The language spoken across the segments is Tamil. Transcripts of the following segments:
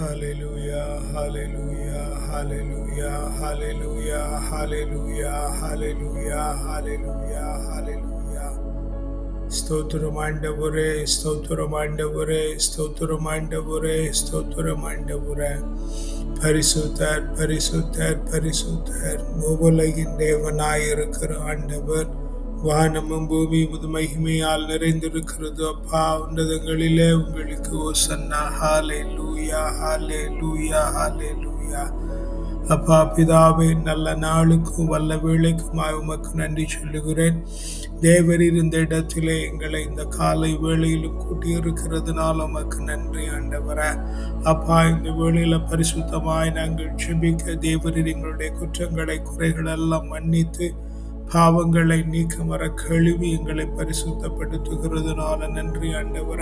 Hallelujah, hallelujah, hallelujah, hallelujah, hallelujah, hallelujah, hallelujah, hallelujah. ஸ்தோத்திரம் ஆண்டவரே ஸ்தோத்திரம் ஆண்டவரே ஸ்தோத்திரம் ஆண்டவரே ஸ்தோத்திரம் ஆண்டவரே பரிசுத்தர் பரிசுத்தர் பரிசுத்தர் மூவுலகின் தேவனாயிருக்கிற ஆண்டவர் வானமும் பூமி மகிமையால் நிறைந்திருக்கிறது. அப்பா உன்னதங்களிலே உங்களுக்கு ஓ சன்னா. ஹாலே லூயா ஹாலே லூயா ஹாலே லூயா அப்பா பிதாவே நல்ல நாளுக்கும் வல்ல வேலைக்குமாய் உமக்கு நன்றி சொல்லுகிறேன். தேவர் இருந்த இடத்திலே எங்களை இந்த காலை வேளையிலும் கூட்டியிருக்கிறதுனால உமக்கு நன்றி ஆண்டவர. அப்பா இந்த வேளையில் பரிசுத்தமாய் நாங்கள் செபிக்க தேவரீர் எங்களுடைய குற்றங்களை குறைகளெல்லாம் மன்னித்து பாவங்களை நீக்க மர கழுவி எங்களை பரிசுத்தப்படுத்துகிறதுனால. நன்றி ஆண்டவர.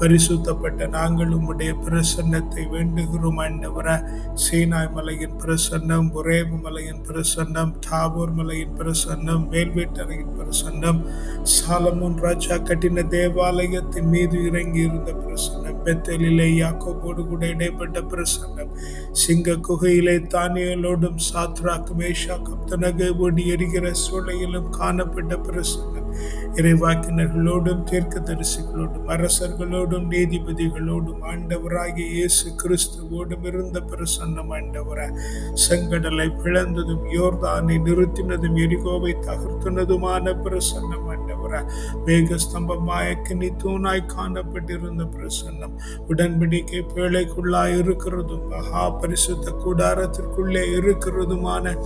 பரிசுத்தப்பட்ட நாங்கள் உம்முடைய பிரசன்னத்தை வேண்டுகிறோம் ஆண்டவர. சீனாய் மலையின் பிரசன்னம் புரேபு மலையின் பிரசன்னம் தாபூர் மலையின் பிரசன்னம் மேல்வேட்டரையின் பிரசன்னம் சாலமோன் ராஜா கட்டின தேவாலயத்தின் மீது இறங்கி இருந்த பிரசன்னம் பெத்தலிலே யாக்கோபோடு கூட இடைப்பட்ட பிரசன்னம் சிங்க குகையிலே தானியலோடும் சாத்ராக் மேஷா கப்தனகை ஓடி எரிகிற சூளையிலும் காணப்பட்ட பிரசன்னம். இறைவாக்கினர்களோடும் தீர்க்க தரிசிகளோடும் அரசர்களோடும் நீதிபதிகளோடும் ஆண்டவராகிய இயேசு கிறிஸ்துவோடும் இருந்த பிரசன்னம் ஆண்டவர. செங்கடலை பிளந்ததும் யோர்தானை நிறுத்தினதும் எரிகோவை தகர்த்துனதுமான பிரசன்னம் ஆண்டவர. மேக ஸ்தம்பமாய கிணி தூணாய் காணப்பட்டிருந்த பிரசன்னம் உடன்படிக்கை பேழைக்குள்ளாய் இருக்கிறதும் மகா பரிசுத்த கூடாரத்திற்குள்ளே இருக்கிறதுமான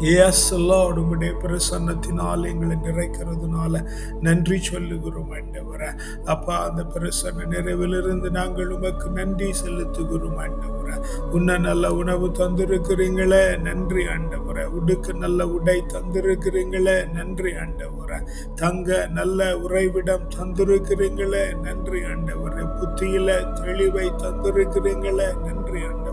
எஸ் லார்ட் உம்முடைய பிரசன்னத்தினால் எங்களை நிறைக்கிறதுனால நன்றி சொல்லுகிறோம் ஆண்டவர. அப்பா அந்த பிரசன்ன நிறைவிலிருந்து நாங்கள் உமக்கு நன்றி செலுத்துகிறோம் ஆண்டவர. உன்ன நல்ல உணவு தந்திருக்கிறீங்களே நன்றி ஆண்டவர. உடுக்கு நல்ல உடை தந்திருக்கிறீங்களே நன்றி ஆண்டவர. தங்க நல்ல உறைவிடம் தந்திருக்கிறீங்களே நன்றி ஆண்டவர. புத்தியில தெளிவை தந்திருக்கிறீங்களே நன்றி ஆண்டவர.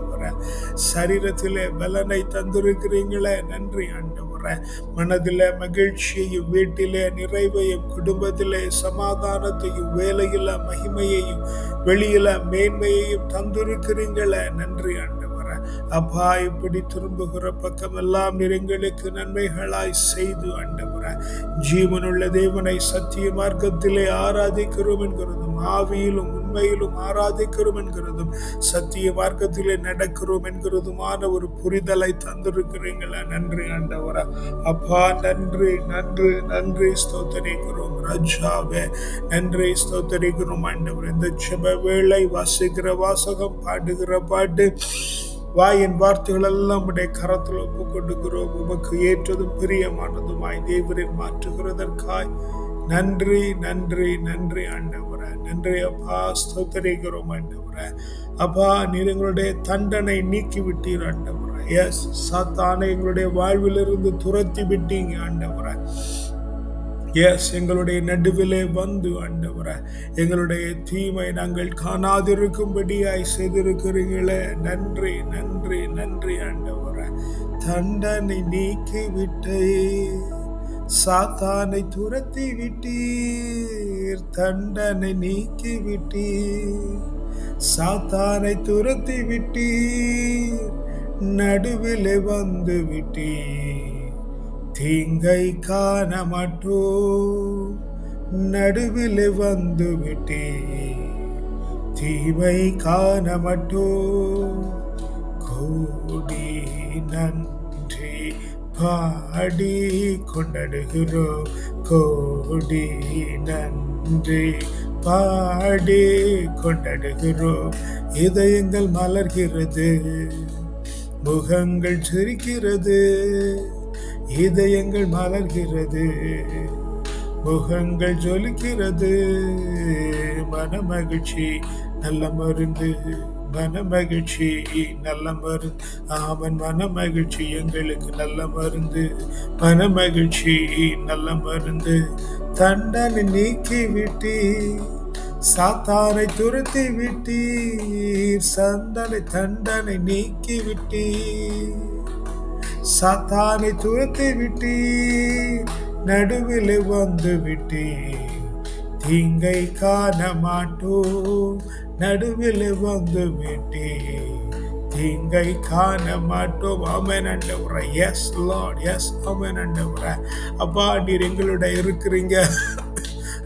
சரீரத்திலே பலனை தந்திருக்கிறீங்களே. நன்றி ஆண்டவர. மனதில மகிழ்ச்சியையும் வீட்டிலே நிறைவையும் குடும்பத்திலே சமாதானத்தையும் வேலையில மகிமையையும் வெளியில மேன்மையையும் தந்திருக்கிறீங்களே. நன்றி ஆண்டவர. அப்பா இப்படி திரும்புகிற பக்கமெல்லாம் நிறங்களுக்கு நன்மைகளாய் செய்து ஆண்டவர. ஜீவனுள்ள தேவனை சத்திய மார்க்கத்திலே ஆராதிக்கிறோம் என்கிறது ஆவியிலும் உண்மையிலும் ஆராதிக்கிறோம் என்கிறதும் சத்திய மார்க்கத்திலே நடக்கிறோம் என்கிறதுமான ஒரு புரிதலை தந்திருக்கிறீங்களா. நன்றி ஆண்டவரா. அப்பா நன்றி நன்றி நன்றி. ஸ்தோத்தரிக்கிறோம் ராஜாவே. நன்றி ஸ்தோத்தரிக்கிறோம் ஆண்டவர். இந்த செப வேளை வாசிக்கிற வாசகம் பாடுகிற பாட்டு வாயின் வார்த்தைகள் எல்லாம் உடைய கரத்தில் ஒப்பு கொடுக்கிறோம் உமக்கு ஏற்றதும் பிரியமானதுமாய் தேவரில் மாற்றுகிறதற்காய். நன்றி நன்றி நன்றி ஆண்டவர். நன்றி அப்பா ஸ்தோத்தரிக்கிறோம் ஆண்டவர. அப்பா நீர் எங்களுடைய தண்டனை நீக்கி விட்டீர் ஆண்டவர. எஸ் சாத்தானை எங்களுடைய வாழ்விலிருந்து துரத்தி விட்டீங்க ஆண்டவர. எஸ் எங்களுடைய நடுவிலே வந்து ஆண்டவரை. எங்களுடைய தீமை நாங்கள் காணாதிருக்கும்படியாய் செய்திருக்கிறீங்களே நன்றி நன்றி நன்றி ஆண்டவரை. தண்டனை நீக்கி விட்டே சாத்தானை துரத்தி விட்டீர் தண்டனை நீக்கி விட்டீர். சாத்தானை துரத்தி விட்டீர் நடுவில் வந்து விட்டீர். தீங்கை காண மாட்டோம் நடுவில் வந்து விட்டீர். தீமை காண மாட்டோம் கோடி நன்றி பாடி கொண்டாடுகிறோம் கோடி நன்றி. பாடி கொண்டாடுகிறோம் இதயங்கள் மலர்கிறது. முகங்கள் சிரிக்கிறது. இதயங்கள் மலர்கிறது. முகங்கள் ஜொலிக்கிறது. மன மகிழ்ச்சி நல்ல மருந்து. மனமகிழ்ச்சி நல்ல மருந்து ஆமன் மனமகிழ்ச்சி எங்களுக்கு நல்ல மருந்து. மனமகிழ்ச்சி நல்ல மருந்து. தண்டனை நீக்கி விட்டி சாத்தானை துரத்தி விட்டீர் சந்தனை தண்டனை நீக்கி விட்டீர் சாத்தானை துரத்தி விட்டீர் நடுவில் வந்து விட்டீர் தீங்கை காண மாட்டோம் நடுவில் வந்து விட்டே தீங்கை காண மாட்டோம் அமன் அண்டவர. எஸ் லார்ட் எஸ் அமன் அண்டவர. அப்பா நீர் எங்களோட இருக்கிறீங்க.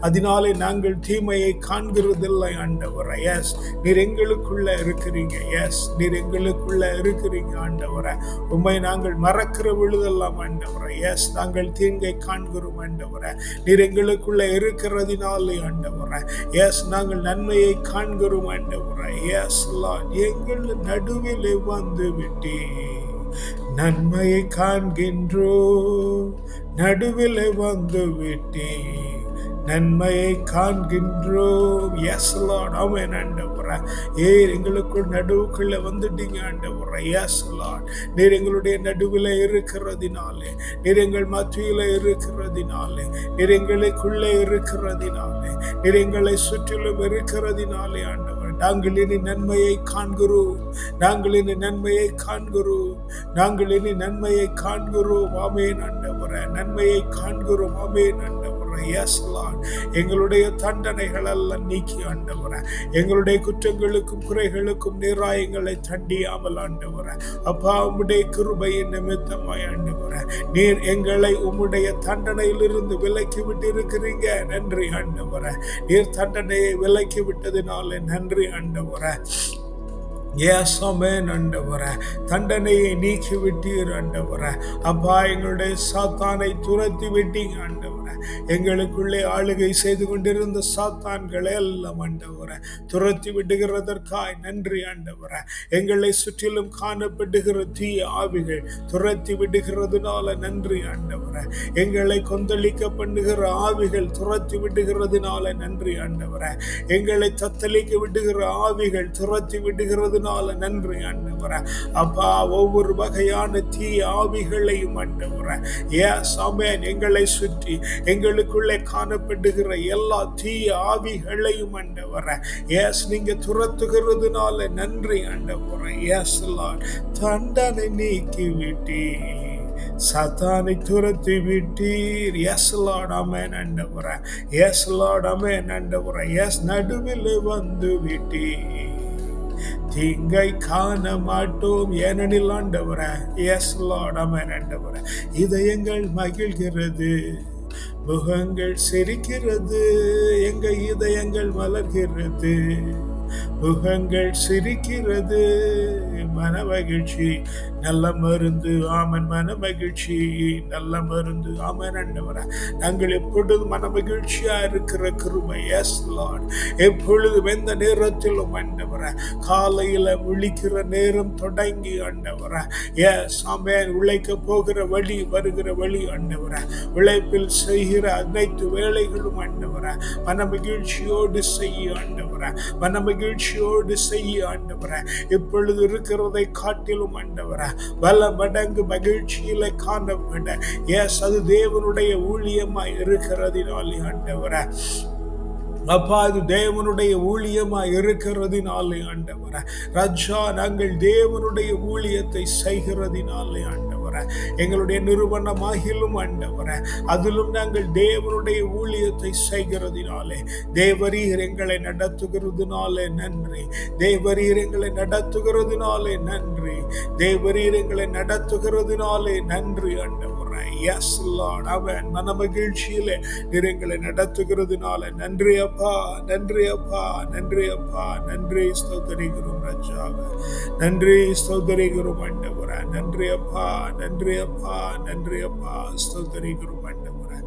அதனாலே நாங்கள் தீமையை காண்கிறதில்லை ஆண்டவரை. எஸ் நீர் எங்களுக்குள்ள இருக்கிறீங்க. எஸ் நீர் எங்களுக்குள்ள இருக்கிறீங்க ஆண்டவரை. உண்மை நாங்கள் மறக்கிற விழுதெல்லாம் ஆண்டவரை. எஸ் நாங்கள் தீங்கை காண்கிறோம் ஆண்டவரை. நீர் எங்களுக்குள்ள இருக்கிறதினாலே ஆண்டவரை. எஸ் நாங்கள் நன்மையை காண்கிறோம் ஆண்டவரை. எஸ் எங்கள் நடுவில் வந்து விட்டே நன்மையை காண்கின்றோ நடுவில் வந்து விட்டேன் நன்மையை காண்கின்றோம். எஸ் லார்ட் அவன் ஆண்டவரா. ஏ எங்களுக்குள் நடுவுக்குள்ள வந்துட்டீங்க ஆண்டவரா? எஸ் லார்ட் நீர் எங்களுடைய நடுவில் இருக்கிறதினாலே நீர் எங்கள் மத்தியில் இருக்கிறதினாலே நீர் எங்களுக்குள்ளே இருக்கிறதினாலே நீர் எங்களை சுற்றிலும் இருக்கிறதினாலே ஆண்டவர். நாங்கள் இனி நன்மையை காண்கிறோம். நாங்கள் இனி நன்மையை காண்கிறோம். நாங்கள் இனி நன்மையை காண்கிறோம். ஆமேன் ஆண்டவர. நன்மையை காண்கிறோம். ஆமேன் ஆண்டவர். எஸ் லார்ட் எங்களுடைய தண்டனைகள் எல்லாம் நீக்கி ஆண்டவரை. எங்களுடைய குற்றங்களுக்கும் குறைகளுக்கும் நிராயங்களை தண்டியாமல் ஆண்டவர. அப்பா உம்முடைய கிருபையின் நிமித்தமாய் ஆண்டவர. நீர் எங்களை உம்முடைய தண்டனையிலிருந்து விலக்கி விட்டு இருக்கிறீங்க நன்றி ஆண்டவர. நீர் தண்டனையை விலக்கி விட்டதினாலே நன்றி ஆண்டவர. ஏசமே ஆண்டவர. தண்டனையை நீக்கி விட்டீர் ஆண்டவரை. அப்பா எங்களுடைய சாத்தானை துரத்தி விட்டீங்க ஆண்டவர. எங்களுக்குள்ளே ஆளுகை செய்து கொண்டிருந்த சாத்தான்களை எல்லாம் ஆண்டவர துரத்தி விடுகிறதற்காய் நன்றி ஆண்டவர. எங்களை சுற்றிலும் காணப்படுகிற தீய ஆவிகள் துரத்தி விடுகிறதுனால நன்றி ஆண்டவர. எங்களை கொந்தளிக்க பண்ணுகிற ஆவிகள் துரத்தி விடுகிறதுனால நன்றி ஆண்டவர. எங்களை தத்தளிக்க விடுகிற ஆவிகள் துரத்தி விடுகிறதுனால நன்றி ஆண்டவர. அப்பா ஒவ்வொரு வகையான தீய ஆவிகளையும் ஆண்டவர. ஏ ஆமென் எங்களை சுற்றி எங்களுக்குள்ளே காணப்படுகிற எல்லா தீய ஆவிகளையும் ஆண்டவர. எஸ் நீங்க துரத்துகிறதுனால நன்றி ஆண்டவர. எஸ் லார்ட் தண்டனை நீக்கி விட்டீர் சத்தானை துரத்தி விட்டீர் எஸ் லார்ட் அமேன் ஆண்டவர எஸ் லார்ட் எஸ் நடுவில் வந்து விட்டீர் தீங்கை காண மாட்டோம் ஏனெனில் ஆண்டவர. எஸ் லார்ட் அமேன் இதயங்கள் மகிழ்கிறது. முகங்கள் சிரிக்கிறது எங்க இதயங்கள் மலர்கிறது. முகங்கள் சிரிக்கிறது மன மகிழ்ச்சி நல்ல மருந்து ஆமன் மன மகிழ்ச்சி நல்ல மருந்து ஆமன் ஆண்டவர நாங்கள் எப்பொழுது மன மகிழ்ச்சியா இருக்கிற கிருமை எஸ் லார்ட் எப்பொழுதும் எந்த நேரத்திலும் ஆண்டவர காலையில விழிக்கிற நேரம் தொடங்கி ஆண்டவர எஸ் ஆமேன். உழைக்க போகிற வழி வருகிற வழி ஆண்டவர உழைப்பில் செய்கிற அனைத்து வேலைகளும் ஆண்டவர மன மகிழ்ச்சியோடு செய்ய ஆண்டவர மன மகிழ்ச்சியோடு செய்ய ஆண்டவர இப்பொழுது காண்கிறதை காட்டிலும் ஆண்டவர. பல மடங்கு மகிழ்ச்சியில காணப்பட எஸ் அது தேவனுடைய ஊழியமாய் இருக்கிறதினாலே ஆண்டவர. அப்பா இது தேவனுடைய ஊழியமா இருக்கிறதினாலே ஆண்டவர. ரஜா நாங்கள் தேவனுடைய ஊழியத்தை செய்கிறதினாலே ஆண்டவர். எங்களுடைய நிறுவனமாகிலும் ஆண்டவர. அதிலும் நாங்கள் தேவனுடைய ஊழியத்தை செய்கிறதினாலே தேவரீர் எங்களை நடத்துகிறதுனாலே நன்றி. தேவரீர் எங்களை நடத்துகிறதுனாலே நன்றி. தேவரீர் எங்களை நடத்துகிறதுனாலே நன்றி ஆண்டவர். எஸ் லார்ட் அவன் மன மகிழ்ச்சியில நிறங்களை நடத்துகிறதுனால நன்றி அப்பா நன்றி அப்பா நன்றி அப்பா நன்றி ஸ்தோத்தரிக்கிறோம் ரஜாவ. நன்றி ஸ்தோத்தரிக்கிறோம் ஆண்டவர. நன்றி அப்பா நன்றி அப்பா நன்றி அப்பா ஸ்தோத்தரிக்கிறோம் ஆண்டவர.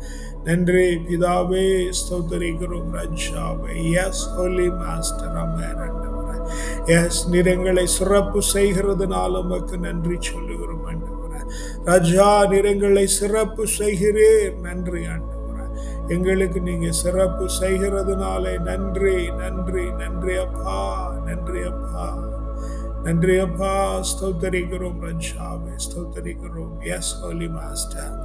நன்றி பிதாவே ஸ்தோத்தரிக்கிறோம் ரஜாவே. எஸ் ஹோலி மாஸ்டர் அம்மன் ஆண்டவர. எஸ் நிறங்களை சிறப்பு செய்கிறதுனால உமக்கு நன்றி சொல்லுகிறோம் ராஜா நிறங்களை சிறப்பு செய்கிறேன். நன்றி ஆண்டவர. எங்களுக்கு நீங்க சிறப்பு செய்கிறதுனாலே நன்றி நன்றி நன்றி அப்பா நன்றி அப்பா. நன்றி அப்பா ஸ்தோத்தரிக்கிறோம் ரஜாவே ஸ்தோத்தரிக்கிறோம். Yes holy master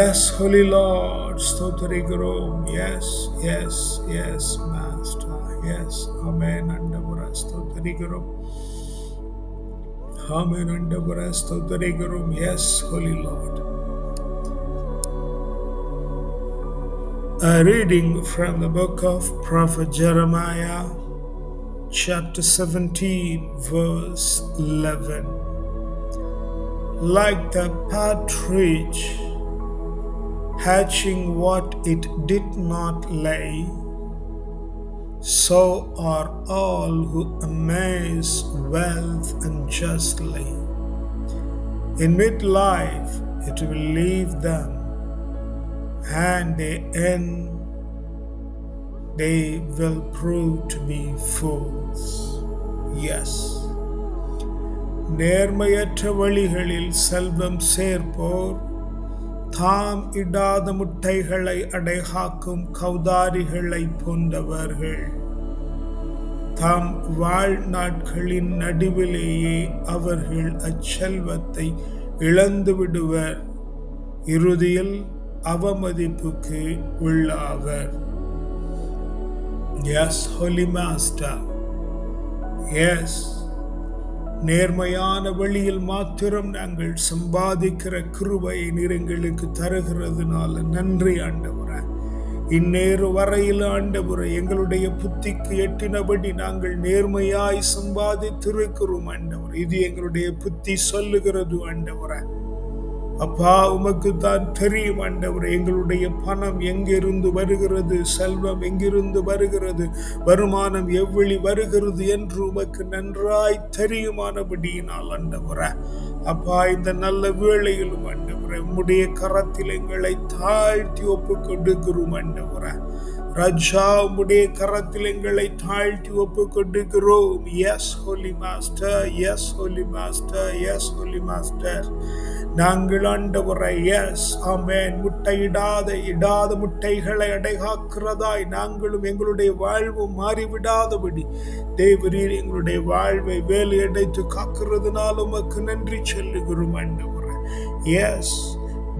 yes holy lord ஸ்தோத்தரிக்கிறோம். Yes yes yes master yes அமே நண்டபுர ஸ்தோத்தரிக்கிறோம். hum and the rest of the room? Yes, Holy Lord. A reading from the book of Prophet Jeremiah, chapter 17, verse 11. Like the partridge hatching what it did not lay, so are all who amass wealth unjustly. In midlife, it will leave them, and they end they will prove to be fools. Yes. நேர்மையற்ற வழிகளில் செல்வம் சேர்ப்போர் தாம் இடாத முட்டைகளை அடைகாக்கும் கௌதாரிகளை போன்றவர்கள். தாம் வாழ்நாட்களின் நடுவிலேயே அவர்கள் அச்செல்வத்தை இழந்து விடுவர். இறுதியில் அவமதிப்புக்கு உள்ளாவர். எஸ் ஹோலி மாஸ்டர் எஸ் நேர்மையான வழியில் மாத்திரம் நாங்கள் சம்பாதிக்கிற கிருபையை நிறங்களுக்கு எங்களுக்கு தருகிறதுனால நன்றி ஆண்டவரே. இந்நேரு வரையில் ஆண்டவரை எங்களுடைய புத்திக்கு எட்டினபடி நாங்கள் நேர்மையாய் சம்பாதித்திருக்கிறோம் ஆண்டவர். இது எங்களுடைய புத்தி சொல்லுகிறது ஆண்டவரை. அப்பா உமக்கு தான் தெரியும் ஆண்டவர் எங்களுடைய பணம் எங்கிருந்து வருகிறது செல்வம் எங்கிருந்து வருகிறது வருமானம் எவ்வளி வருகிறது என்று உமக்கு நன்றாய் தெரியுமானபடியினால் ஆண்டவர. அப்பா இந்த நல்ல வேளையிலும் ஆண்டவர உம்முடைய கரத்தில் எங்களை தாழ்த்தி ஒப்பு கொடுக்கிறோம் ஆண்டவர. ரஜா உம்முடைய கரத்தில் எங்களை தாழ்த்தி ஒப்பு கொடுக்கிறோம் yes holy master yes holy master yes holy master நாங்கள் ஆண்டவரை. எஸ் ஆமேன் முட்டையிடாத இடாத முட்டைகளை அடைகாக்கிறதாய் நாங்களும் எங்களுடைய வாழ்வும் மாறிவிடாதபடி தேவரீர் எங்களுடைய வாழ்வை வேலை அடைத்து காக்கிறதுனால உமக்கு நன்றி சொல்லுகிறோம் ஆண்டவரை. எஸ்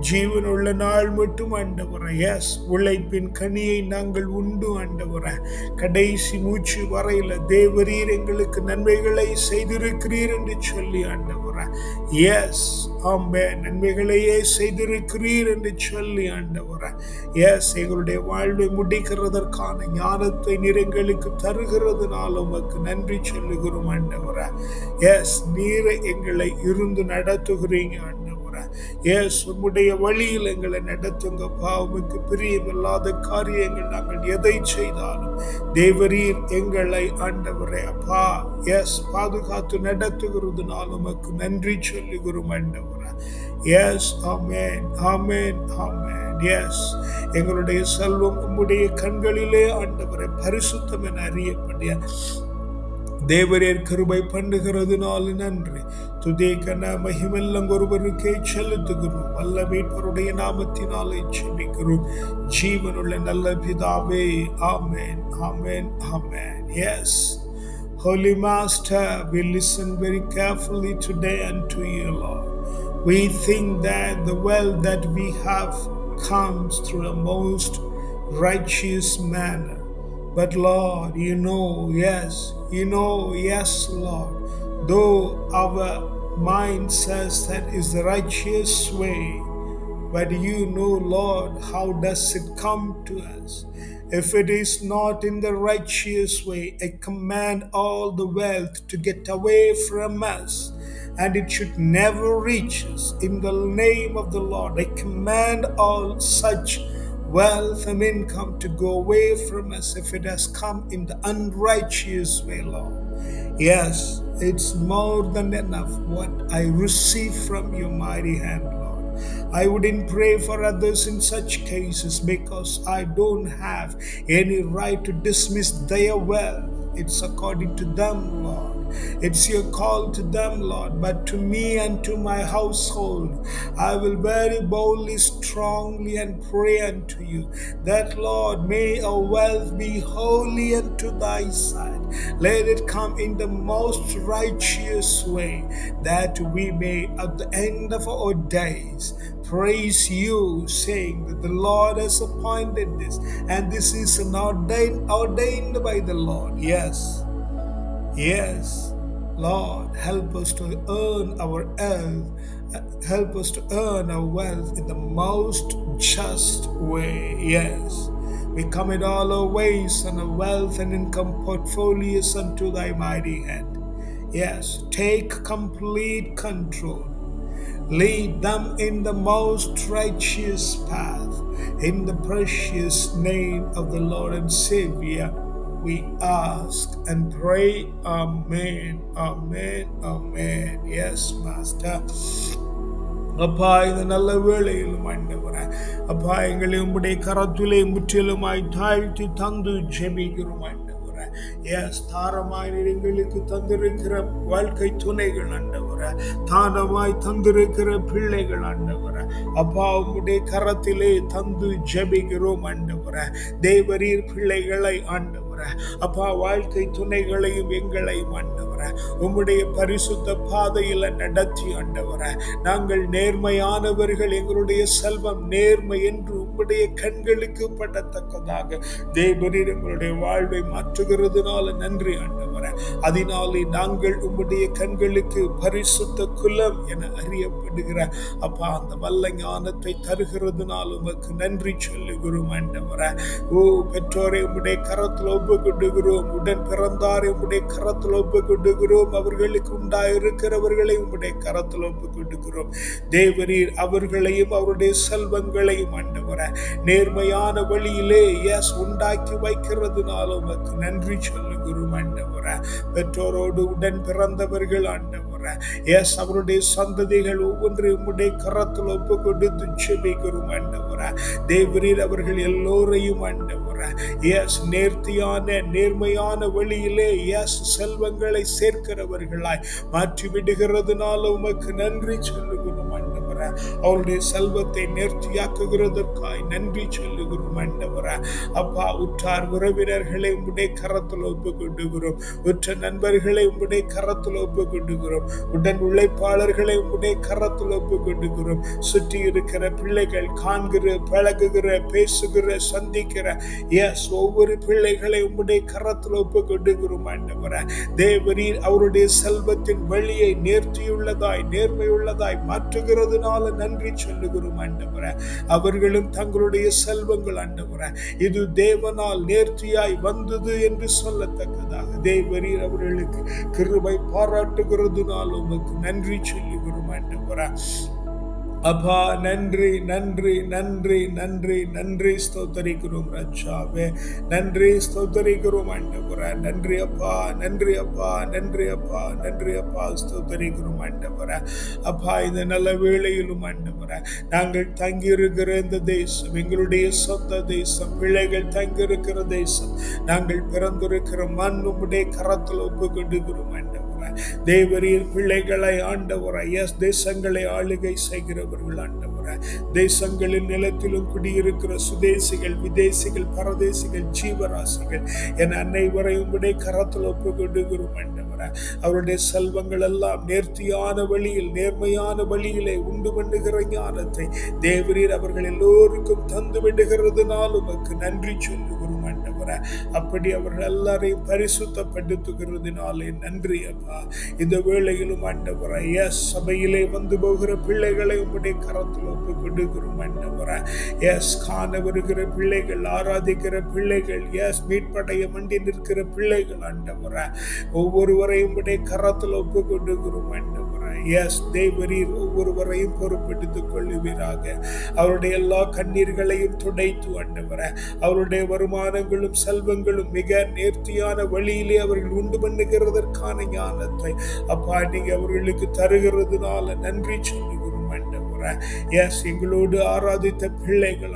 ஜீவனுள்ள நாள் மட்டும் ஆண்டவர. எஸ் உழைப்பின் கனியை நாங்கள் உண்டு ஆண்டவர. கடைசி மூச்சு வரையில தேவரீர் எங்களுக்கு நன்மைகளை செய்திருக்கிறீர் என்று சொல்லி ஆண்டவர. எஸ் ஆம்பே நன்மைகளையே செய்திருக்கிறீர் என்று சொல்லி ஆண்டவர. எஸ் எங்களுடைய வாழ்வை முடிக்கிறதற்கான ஞானத்தை நிறங்களுக்கு தருகிறதுனால உமக்கு நன்றி சொல்லுகிறோம் ஆண்டவர. எஸ் நீரை எங்களை இருந்து நடத்துகிறீங்க ஆண்டவர். ஏஸ் உம்முடைய வழியில் எங்களை நடத்துங்க. பாவமுக்கு பிரியமில்லாத காரியங்கள் நாங்கள் எதை செய்தாலும் தேவரீர் எங்களை ஆண்டவரே அப்பா எஸ் பாதுகாத்து நடத்துகிறதுனால உமக்கு நன்றி சொல்லுகிறோம் ஆண்டவரே. எஸ் ஆமேன் ஆமேன் ஆமேன். எஸ் எங்களுடைய செல்வம் உம்முடைய கண்களிலே ஆண்டவரை பரிசுத்தம் என அறியப்படிய தேவரேர் கிருபை நாள் நன்றி துதேகன மகிமெல்லாம் ஒருவருக்கே செலுத்துகிறோம் வல்ல மீட்பருடைய நாமத்தினாலே செபிக்கிறோம் ஜீவனுள்ள நல்ல பிதாவே amen amen amen yes Holy Master, we listen very carefully today unto you, Lord. We think that the wealth that we have comes through a most righteous manner. But Lord, you know, yes, you know, yes, Lord, though our mind says that is the righteous way, but you know, Lord, how does it come to us? If it is not in the righteous way, I command all the wealth to get away from us, and it should never reach us. In the name of the Lord, I command all such wealth and income to go away from us if it has come in the unrighteous way, Lord. Yes, it's more than enough what I receive from your mighty hand, Lord. I wouldn't pray for others in such cases because I don't have any right to dismiss their wealth. It's according to them, Lord. It's your call to them, Lord, but to me and to my household, I will very boldly, strongly, and pray unto you that, Lord, may our wealth be holy unto thy sight. Let it come in the most righteous way, that we may, at the end of our days, praise you, saying that the Lord has appointed this, and this is an ordained, ordained by the Lord. Yes. Yes, Lord, help us to earn our wealth, help us to earn our wealth in the most just way. Yes. We commit all our ways and our wealth and income portfolios unto thy mighty hand. Yes, take complete control. Lead them in the most righteous path. In the precious name of the Lord and Savior, we ask and pray. Amen. Amen. Amen. Yes, Master. அப்பா இந்த நல்ல வேளையிலும் ஆண்டவரே அப்பா எங்களை உம்முடைய கரத்திலே முற்றிலுமாய் தாழ்த்தி தந்து ஜெபிக்கிறோம் ஆண்டவரே எஸ் தாரமாய் எங்களுக்கு தந்திருக்கிற வாழ்க்கை துணைகள் ஆண்டவரே தானமாய் தந்திருக்கிற பிள்ளைகள் ஆண்டவரே அப்பா உம்முடைய கரத்திலே தந்து ஜெபிக்கிறோம் ஆண்டவரே தேவரீர் பிள்ளைகளை ஆண்டவர் அப்பா வாழ்க்கை துணைகளையும் எங்களையும் ஆண்டவர உம்முடைய பரிசுத்த பாதையில நடத்தி ஆண்டவர. நாங்கள் நேர்மையானவர்கள் எங்களுடைய செல்வம் நேர்மை என்று உம்முடைய கண்களுக்கு படத்தக்கதாக தேவரீர் எங்களுடைய வாழ்வை மாற்றுகிறதுனால நன்றி ஆண்டவர். அதனாலே நாங்கள் உம்முடைய கண்களுக்கு பரிசுத்த குலம் என அறியப்படுகிற அப்பா அந்த வல்ல ஞானத்தை தருகிறதுனால் உமக்கு நன்றி சொல்லுகிறோம் ஆண்டவர. ஓ பெற்றோரை உம்முடைய கரத்தில் ஒப்பு கொண்டுகிறோம் உடன் பிறந்தாரை உம்முடைய கரத்தில் ஒப்பு கொண்டுகிறோம் அவர்களுக்கு உண்டாயிருக்கிறவர்களை உம்முடைய கரத்தில் ஒப்பு கொண்டுகிறோம் தேவரீர் அவர்களையும் அவருடைய செல்வங்களையும் ஆண்டவர நேர்மையான வழியிலே எஸ் உண்டாக்கி வைக்கிறதுனால உமக்கு நன்றி சொல்லு குரு ஆண்டவர பெற்றோரோடு உடன் பிறந்தவர்கள் ஆண்டவர எஸ் அவருடைய சந்ததிகள் ஒவ்வொன்றையும் உம்முடைய கரத்தில் ஒப்பு கொடுத்து செபிக்கிறோம் ஆண்டவர தேவரீர் அவர்கள் எல்லோரையும் ஆண்டவர எஸ் நேர்த்தியான நேர்மையான வழியிலே எஸ் செல்வங்களை சேர்க்கிறவர்களாய் மாற்றி விடுகிறதுனால உமக்கு நன்றி சொல்லுகிறோம். ஆண்டவரே அவருடைய செல்வத்தை நேர்த்தியாக்குகிறதற்காய் நன்றி சொல்லுகிறோம் ஆண்டவரே. அப்பா உற்றார் உறவினர்களை உம்முடைய கரத்தில் ஒப்புக்கொண்டுகிறோம். உற்ற நண்பர்களை உம்முடைய கரத்தில் ஒப்புக்கொண்டுகிறோம். உடன் உழைப்பாளர்களை உம்முடைய கரத்தில் ஒப்புக்கொண்டுகிறோம். சுற்றி இருக்கிற பிள்ளைகள் காண்கிற பழகுகிற பேசுகிற சந்திக்கிற எஸ் ஒவ்வொரு பிள்ளைகளை உம்முடைய கரத்தில் ஒப்புக்கொண்டுகிறோம் கொண்டுகிறோம் தேவரீர் அவருடைய செல்வத்தின் வழியை நேர்த்தியுள்ளதாய் நேர்மையுள்ளதாய் மாற்றுகிறதுனால நன்றி சொல்லுகிறோம் ஆண்டவர. அவர்களும் தங்களுடைய செல்வங்கள் ஆண்டவரே. இது தேவனால் நேர்த்தியாய் வந்தது என்று சொல்லத்தக்கதாக தேவரீர் அவர்களுக்கு கிருபை பாராட்டுகிறதுனால் உமக்கு நன்றி சொல்லுகிறோம் ஆண்டவர. அப்பா நன்றி நன்றி நன்றி நன்றி நன்றி. ஸ்தோத்தரிக்கிறோம் ரஜாவே நன்றி ஸ்தோத்தரிக்கிறோம் ஆண்டவரே நன்றி அப்பா நன்றி அப்பா நன்றி அப்பா நன்றி அப்பா. ஸ்தோத்தரிக்கிறோம் ஆண்டவரே அப்பா இந்த நல்ல வேளையிலும் ஆண்டவரே நாங்கள் தங்கியிருக்கிற இந்த தேசம் எங்களுடைய சொந்த தேசம் பிள்ளைகள் தங்கியிருக்கிற தேசம். நாங்கள் பிறந்திருக்கிற மண் உடைய கரத்தில் ஒப்பு கொண்டுகிறோம் தேவரீர் பிள்ளைகளை ஆண்டவரை. எஸ் தேசங்களை ஆளுகை செய்கிறவர்கள் ஆண்டவரை. தேசங்களின் நிலத்திலும் குடியிருக்கிற சுதேசிகள் விதேசிகள் பரதேசிகள் ஜீவராசிகள் என அன்னைவரையும் விடை கரத்தில் ஒப்பு கொண்டுகிறோம் ஆண்டவரை. அவருடைய செல்வங்கள் எல்லாம் நேர்த்தியான வழியில் நேர்மையான வழியிலே உண்டு பண்ணுகிற ஞானத்தை தேவரீர் அவர்கள் எல்லோருக்கும் தந்து விடுகிறதுனால் உமக்கு நன்றி சொல்லுகிறோம் ஆண்டவரை. அப்படி அவர்கள் எல்லாரையும் பரிசுத்தப்படுத்துகிறதுனாலே நன்றி அப்பா. இந்த வேளையிலும் ஆண்டவரை எஸ் சபையிலே வந்து போகிற பிள்ளைகளை உங்களுடைய கரத்தில் ஒப்பு கொடுக்கிறோம் ஆண்டவரை. எஸ் காண வருகிற பிள்ளைகள் ஆராதிக்கிற பிள்ளைகள் எஸ் மீட்படைய மண்டி நிற்கிற பிள்ளைகள் ஆண்டவரை. ஒவ்வொருவரையும் உம்முடைய கரத்தில் ஒப்பு கொடுக்கிறோம் ஆண்டவரை. எஸ் தேவரீர் ஒவ்வொருவரையும் பொறுப்பெடுத்துக் கொள்ளுவீராக. அவருடைய எல்லா கண்ணீர்களையும் துடைத்து ஆண்டவரை. அவருடைய வருமானங்களும் செல்வங்களும் மிக நேர்த்தியான வழியிலே அவர்கள் உண்டு பண்ணுகிறதற்கான ஞானத்தை அப்பா நீங்க அவர்களுக்கு தருகிறதுனால நன்றி சொல்லுகிறோம் ஆண்டவரை எஸ் எங்களோடு ஆராதித்த பிள்ளைகள்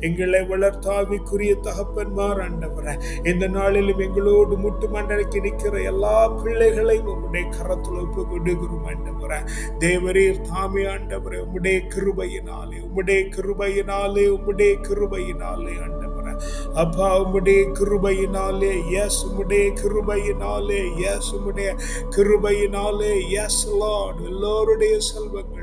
எங்களை வளர்த்தாவிக்குரிய தகப்பன்மார் ஆண்டவர. இந்த நாளிலும் எங்களோடு முட்டு மண்டலைக்கு நிற்கிற எல்லா பிள்ளைகளையும் உம்முடைய கரத்தில் ஒப்பு கொடுக்கிறோம் ஆண்டவரை. தேவரீர் தாமே ஆண்டவர உம்முடைய கிருபையினாலே உம்முடைய கிருபையினாலே உம்முடைய கிருபையினாலே ஆண்டவரை. அப்பா உம்முடைய கிருபையினாலே எஸ் உம்முடைய கிருபையினாலே எஸ் உம்முடைய கிருபையினாலே எஸ் லார்ட் எல்லோருடைய செல்வங்கள்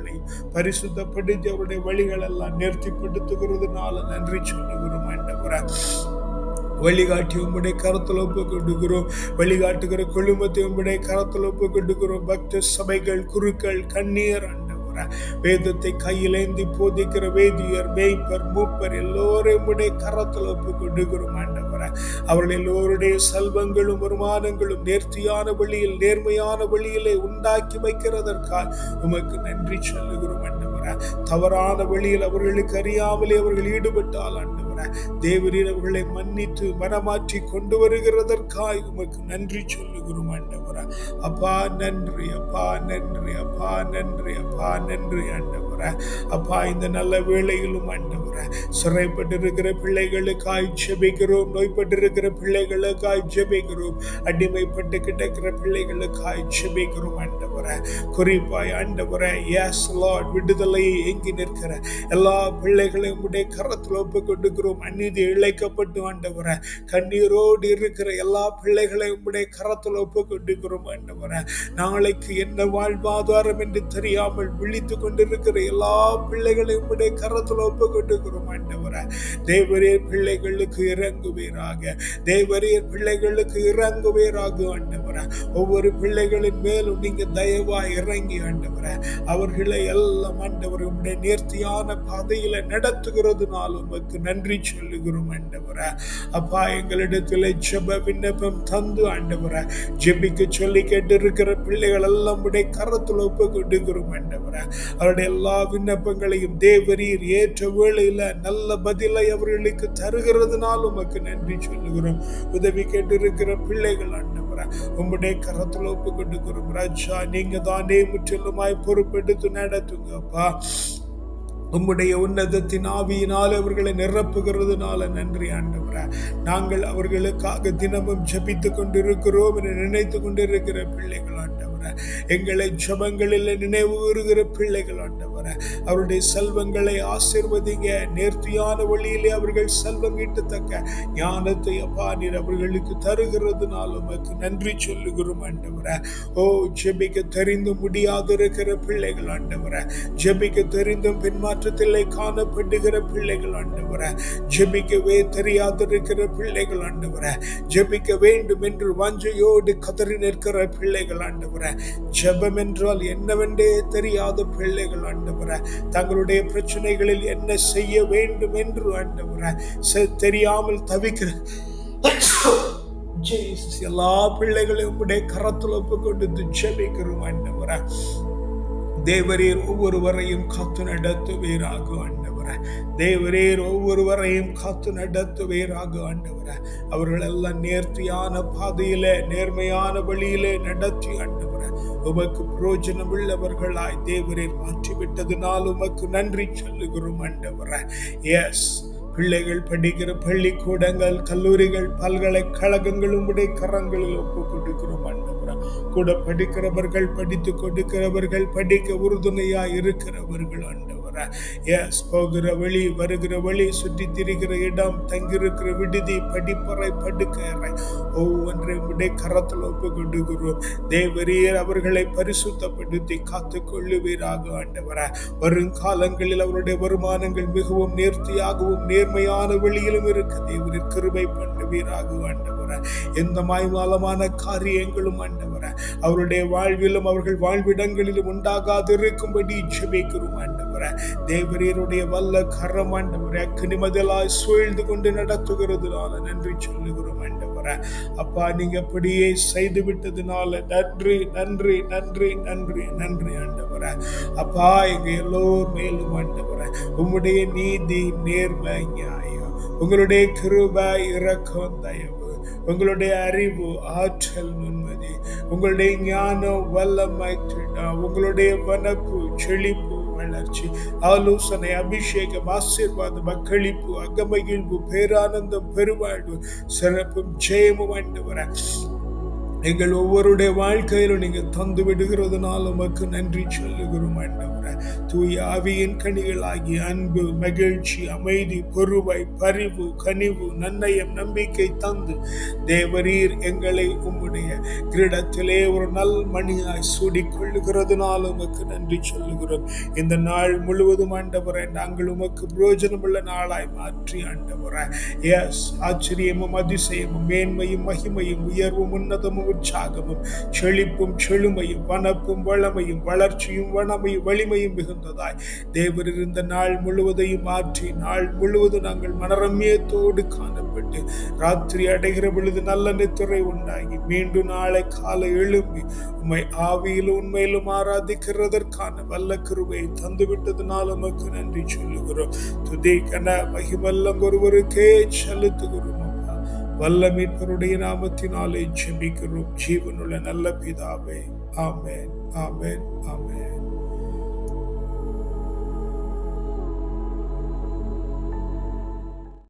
பரிசுத்தப்படுத்தி அவருடைய வழிகள் எல்லாம் நிறுத்திப்படுத்துகிறதுனால நன்றி சொல்லுகிறோம் ஆண்டவரே. வழிகாட்டி உம்முடைய கரத்தில் ஒப்பு கொண்டுகிறோம் வழிகாட்டுகிற குழுமத்தை உம்முடைய கரத்தில் ஒப்பு கொண்டுகிறோம் பக்த சபைகள் குருக்கள் கண்ணீர் ஆண்டவர. வேதத்தை கையிலேந்தி போதிக்கிற வேதியர் மேய்ப்பர் மூப்பர் எல்லோரையும் உடைய கரத்தில் ஒப்பு கொடுக்கிறோம் அவர்கள் எல்லோருடைய செல்வங்களும் வருமானங்களும் நேர்த்தியான வழியில் நேர்மையான வழியிலே உண்டாக்கி வைக்கிறதற்காக உமக்கு நன்றி சொல்லுகிறோம் ஆண்டவர தவறான வழியில் அவர்களுக்கு அறியாமலே அவர்கள் ஈடுபட்டால் ஆண்டவர தேவரீர் அவர்களை மன்னித்து மனமாற்றி கொண்டு வருகிறதற்காய் உமக்கு நன்றி சொல்லுகிறோம் ஆண்டவர அப்பா நன்றி அப்பா நன்றி அப்பா நன்றி அப்பா நன்றி ஆண்டவர அப்பா இந்த நல்ல வேளையிலும் ஆண்டவர சிறைப்பட்டிருக்கிற பிள்ளைகளுக்காய் ஜெபிக்கிறோம் நோய்பட்டிருக்கிற பிள்ளைகளுக்காய் ஜெபிக்கிறோம். அடிமைப்பட்டு கிடக்கிற பிள்ளைகளுக்காய் ஜெபிக்கிறோம் ஆண்டவர. குறிப்பாய் ஆண்டவரை எஸ் லார்ட் விடுதலையை எங்கி நிற்கிற எல்லா பிள்ளைகளையும் உடைய கரத்தில் ஒப்பு கொடுக்கிறோம் அநீதி இழைக்கப்பட்டு ஆண்டவர. கண்ணீரோடு இருக்கிற எல்லா பிள்ளைகளையும் உடைய கரத்தில் ஒப்பு கொடுக்கிறோம் ஆண்டவர. நாளைக்கு என்ன வாழ்வாதாரம் என்று தெரியாமல் விழித்து கொண்டிருக்கிற எல்லா பிள்ளைகளையும் உடைய கரத்தில் ஒப்பு கொடுக்கிறோம் ஆண்டவர தேவரே பிள்ளைகளுக்கு இறங்குவீராக. தேவரே பிள்ளைகளுக்கு இறங்குவீராக ஆண்டவர. ஒவ்வொரு பிள்ளைகளின் மேலும் நீங்க தயவா இறங்கி ஆண்டவர. அவர்களை எல்லாம் ஆண்டவர் உடைய நேர்த்தியான பாதையில நடத்துகிறதுனால உமக்கு நன்றி சொல்லுகிறோம் ஆண்டவர. அப்பா எங்களிடத்தில் ஜெப விண்ணப்பம் தந்து ஆண்டவர. ஜெபிக்க சொல்லி கேட்டு இருக்கிற பிள்ளைகள் எல்லாம் உடைய கரத்தில் ஒப்பு கொண்டுகிறோம் ஆண்டவர. அவருடைய எல்லா விண்ணப்பங்களையும் தேவரீர் ஏற்ற வேளையில நல்ல பதிலை அவர்களுக்கு தருகிறதுனால உமக்கு நன்றி சொல்லுகிறோம். உதவி கேட்டு இருக்கிற பிள்ளைகள் ஆண்டவர உம்முடைய கரத்தில் ஒப்பு கொடுக்கிறோம் ராஜா நீங்க தானே முற்றிலுமாய் பொறுப்பெடுத்து நடத்துங்கப்பா. உம்முடைய உன்னதத்தின் ஆவியினால் அவர்களை நிரப்புகிறதுனால நன்றி ஆண்டவர நாங்கள் அவர்களுக்காக தினமும் ஜபித்து கொண்டிருக்கிறோம் என நினைத்து கொண்டிருக்கிற பிள்ளைகள் ஆண்டவர எங்களை ஜபங்களில் நினைவு கூறுகிற பிள்ளைகள் ஆண்டவர் அவருடைய செல்வங்களை ஆசிர்வதிங்க. நேர்த்தியான வழியிலே அவர்கள் செல்வம் ஈட்டத்தக்க ஞானத்தை அப்பா நீர் அவர்களுக்கு தருகிறதுனால உமக்கு நன்றி சொல்லுகிறோம் ஆண்டவரை. ஓ ஜெபிக்க தெரிந்து முடியாதிருக்கிற பிள்ளைகள் ஆண்டவரை. ஜெபிக்க தெரிந்தும் பின்மாற்றத்திலே காணப்படுகிற பிள்ளைகள் ஆண்டவர. ஜெபிக்கவே தெரியாதிருக்கிற பிள்ளைகள் ஆண்டவரை. ஜெபிக்க வேண்டும் என்று வாஞ்சையோடு கதறி நிற்கிற பிள்ளைகள் ஆண்டவரை. ஜெபம் என்றால் என்னவென்றே தெரியாத பிள்ளைகள் ஆண்டவர. தங்களுடைய பிரச்சனைகளில் என்ன செய்ய வேண்டும் என்று ஆண்டவர. தெரியாமல் தவிக்கிற. எல்லா பிள்ளைகளையும் உடைய கரத்தில் ஒப்பு கொண்டு ஜெபிக்கிறோம் ஆண்டவர. தேவரீர் ஒவ்வொருவரையும் காத்து நடத்துவீராக ஆண்டவர். தேவரீர் ஒவ்வொருவரையும் காத்து நடத்துவீராக ஆண்டவர. அவர்கள் எல்லாம் நேர்த்தியான பாதையில நேர்மையான வழியிலே நடத்தி ஆண்டவர. உமக்கு புரோஜனம் உள்ளவர்களாய் தேவரே மாற்றிவிட்டதுனால் உமக்கு நன்றி சொல்லுகிறோம் ஆண்டவர. எஸ் பிள்ளைகள் படிக்கிற பள்ளிக்கூடங்கள் கல்லூரிகள் பல்கலைக்கழகங்களும் உடைய கரங்களில் ஒப்பு கொடுக்கிறோம் ஆண்டவரே. கூட படிக்கிறவர்கள் படித்து கொடுக்கிறவர்கள் படிக்க உறுதுணையா இருக்கிறவர்கள் ஆண்டவர். எஸ் போகிற வழி வருகிற வழி சுற்றி திரிகிற இடம் தங்கியிருக்கிற விடுதி படிப்பறை படுக்கறை ஒவ்வொன்றையும் உடைய கரத்தில் ஒப்பு கொடுக்கிறோம் தேவரீர் அவர்களை பரிசுத்தப்படுத்தி காத்து கொள்ளுவீராக ஆண்டவர வருங்காலங்களில் அவருடைய வருமானங்கள் மிகவும் நேர்த்தியாகவும் நேர்மையான வழியிலும் இருக்க. தேவரின் கிருபை பண்ணுவீராக ஆண்டவர. எந்த மாய்மாலமான காரியங்களும் ஆண்டவர அவருடைய வாழ்விலும் அவர்கள் வாழ்விடங்களிலும் உண்டாகாதிருக்கும்படி ஜெபிக்கிறோம் ஆண்டவர். ஆண்டவரே. தேவரீருடைய வல்ல கரம் ஆண்டவரே. அக்னிமதலாய் சூழ்ந்து கொண்டு நடத்துகிறதுனால நன்றி சொல்லுகிறோம் ஆண்டவரே. அப்பா நீங்க அப்படியே செய்து விட்டதுனால நன்றி நன்றி நன்றி நன்றி நன்றி ஆண்டவரே. அப்பா எங்க எல்லோர் மேலும் ஆண்டவரே உம்முடைய நீதி நேர்மை நியாயம் உங்களுடைய கிருபை இரக்கம் தயவு உங்களுடைய அறிவு ஆற்றல் நுண்மதி உங்களுடைய ஞானம் வல்லமை உங்களுடைய வனப்பு செழிப்பு வளர்ச்சி ஆலோசனை அபிஷேகம் ஆசீர்வாதம் அக்களிப்பு அகமகிழ்வு பேரானந்தம் பெருவாழ்வு சிறப்பும் ஜெயமும் ஆண்டு வர. எங்கள் ஒவ்வொருடைய வாழ்க்கையிலும் நீங்கள் தந்து விடுகிறதுனால உமக்கு நன்றி சொல்லுகிறோம் ஆண்டவரே. தூய ஆவியின் கனிகளாகி அன்பு மகிழ்ச்சி அமைதி பொறுமை பரிவு கனிவு நன்னயம் நம்பிக்கை தந்து தேவரீர் எங்களை உம்முடைய கிரீடத்திலே ஒரு நல் மணியாய் சூடிக்கொள்ளுகிறதுனால உமக்கு நன்றி சொல்லுகிறோம். இந்த நாள் முழுவதும் ஆண்டவரை நாங்கள் உமக்கு பிரயோஜனமுள்ள நாளாய் மாற்றி ஆண்டவரை. எஸ் ஆச்சரியமும் அதிசயமும் மேன்மையும் மகிமையும் உயர்வும் உன்னதமும் உற்சாகமும் செழிப்பும் செழுமையும் வனப்பும் வளமையும் வளர்ச்சியும் வனமையும் வலிமையும் மிகுந்ததாய். தேவர் இருந்த நாள் முழுவதையும் மாற்றி நாள் முழுவதும் நாங்கள் மனரம்யத்தோடு காணப்பட்டு ராத்திரி அடைகிற பொழுது நல்ல நித்துறை உண்டாகி மீண்டும் நாளை காலை எழும்பி உண்மை ஆவியிலும் உண்மையிலும் ஆராதிக்கிறதற்கான வல்ல கிருபையை தந்துவிட்டதுனால உமக்கு நன்றி சொல்லுகிறோம். துதி கன மகிமல்லம் ஒருவருக்கே செலுத்துகிறோம். அப்பா வல்ல மீட்பருடைய நாமத்தினாலே ஜெபிக்கிறோம். ஜீவனுள்ள நல்ல பிதாவே. ஆமேன். ஆமேன். ஆமேன்.